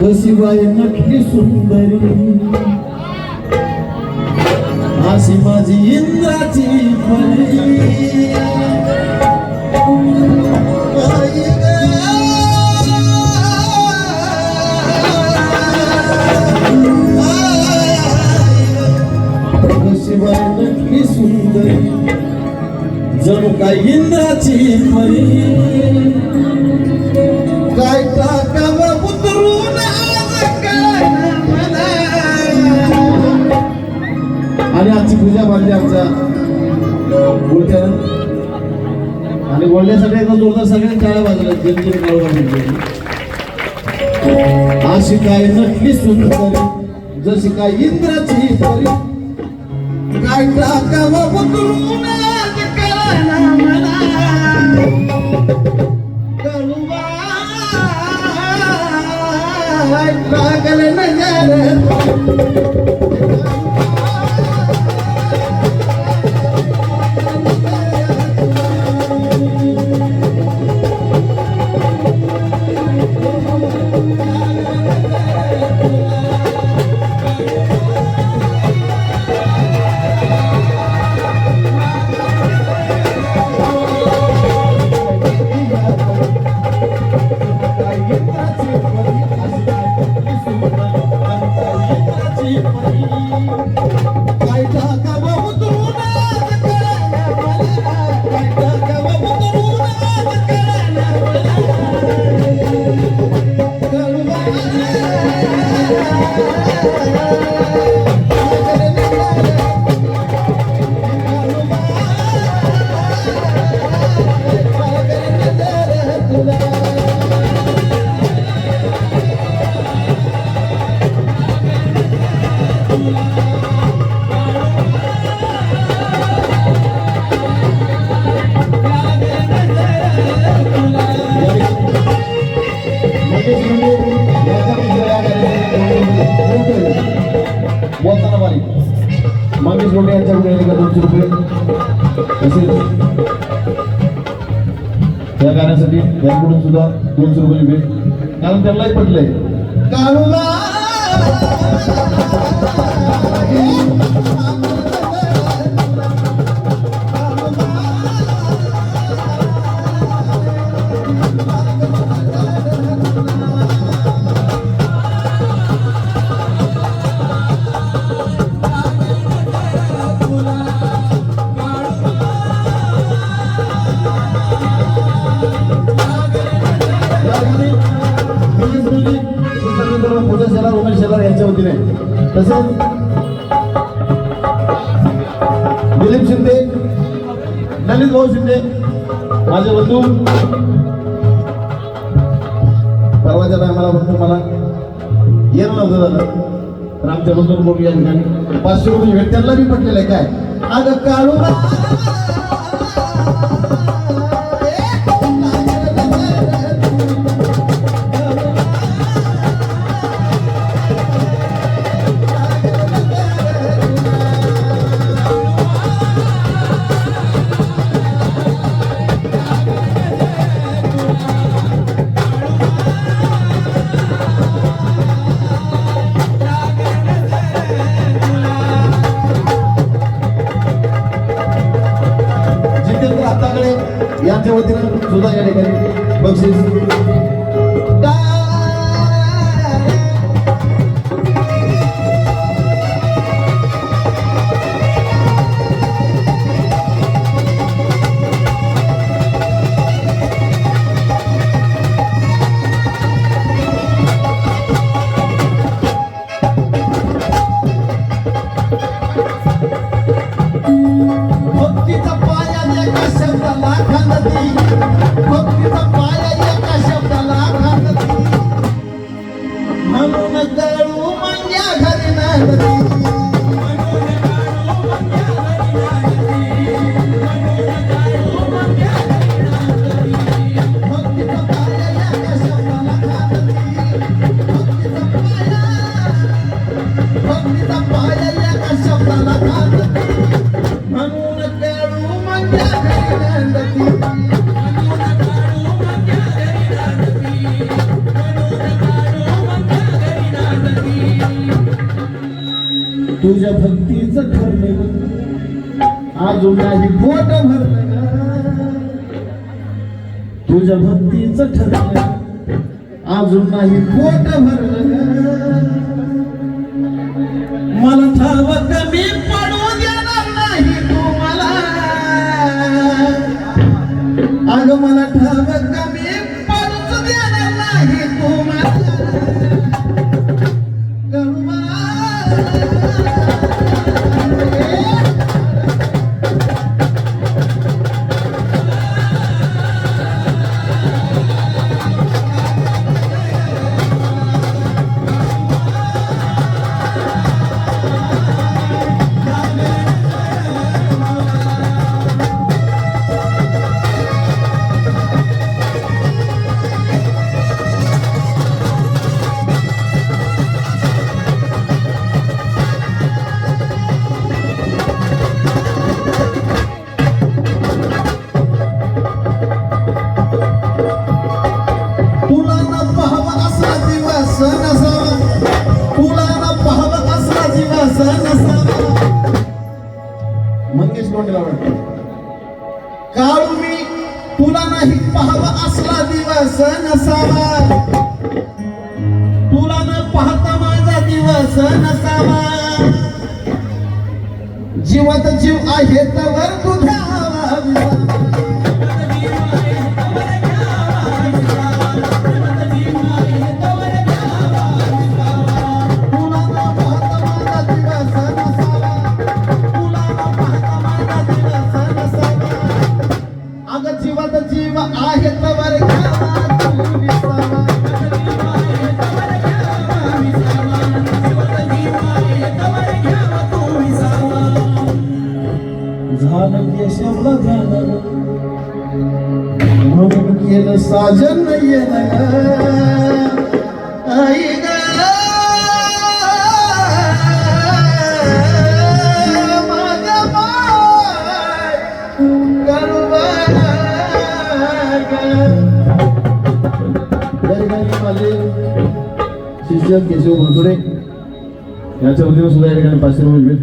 शिवाय बाई नटली सुंदरी. अशी माझी इंद्राची परी आई सुंदरी. जणू काय इंद्राची परी काय टाकावं आणि आजची पूजा बांधली आमच्या गोट्यानं. आणि बोलण्यासाठी एकदा जोरदार सगळ्यांनी टाळ्या वाजल्या जेणेकरून काळू बांधली अशी काय नटली सुंदर जशी काय इंद्राची परी काय टाकावं उतरून आज काय नजर. मंगेश गोटे यांच्याकडे का दोनशे रुपये तसेच या गाण्यासाठी यांकडून सुद्धा दोनशे रुपये भेट. कारण त्यांनाही पटलंय. वतीने तसेच दिलीप शिंदे ललित भाऊ शिंदे माझे बंधू. परवाच्या टायमाला फक्त मला येणं नव्हतं झालं. तर आमच्या बंधून बोलू या ठिकाणी. पाचशे रुपये भेट त्यांना बी पटलेलं आहे. काय? अगं काळू सुद्धा तुझ्या भक्तीचं ठरलं अजून नाही पोट भरलं तुझ्या भक्तीचं ठरलं अजून नाही पोट भरलं मंगेश कोंडला काळू मी तुला नाही पाहावा असला दिवस नसावा. तुला न पाहता माझा दिवस नसावा. जीवात जीव आहे तर तुझ्या साजन येणं आई ग। माझे शिष्य केशव भरतुडे याच्या वतीनं सुद्धा या ठिकाणी पाचशे रुपये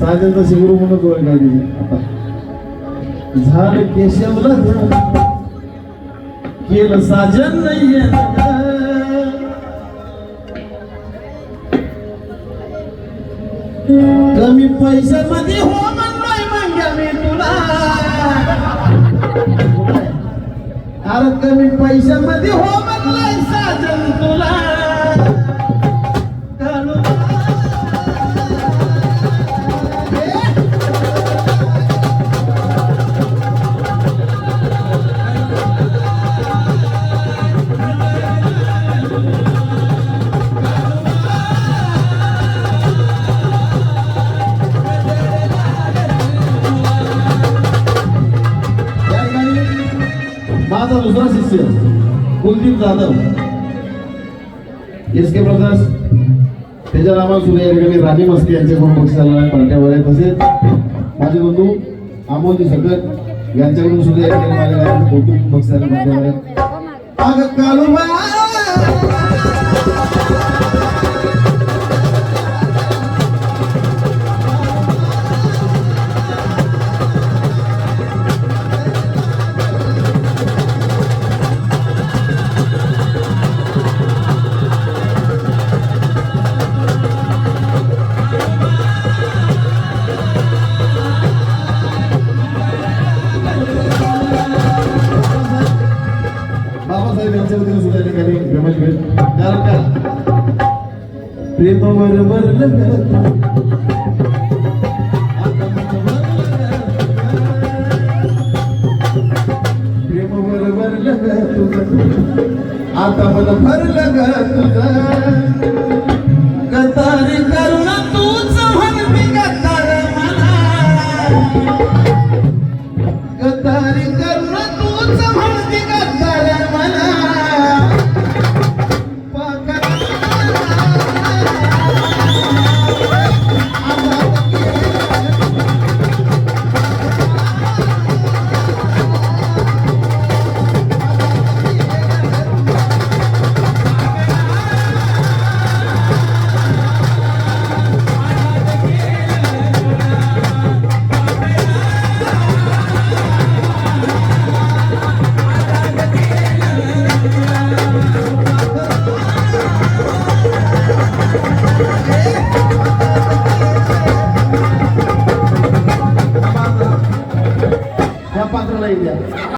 साजनचा शिगुरू म्हणून ओळख आहे तिची. आता. झालं केशवला केलं साजन नाहीये कमी पैशामध्ये हो म्हणलोय मग मी तुला. अरे कमी पैशामध्ये हो Kuldeep Jadhav. S K brothers त्याच्या रामा सुद्धा या ठिकाणी राणी मस्के यांच्याकडून बक्षिसाला पार्ट्यावर आहे तसेच. माझे बंधू अमोल सकट यांच्याकडून सुद्धा या ठिकाणी माझ्या गावात कौतुक बक्षिसाला पार्ट्यावर आहे प्रेमावर बरलं प्रेमावर बरलं तुझं. आता मला भरलं ग तुझं.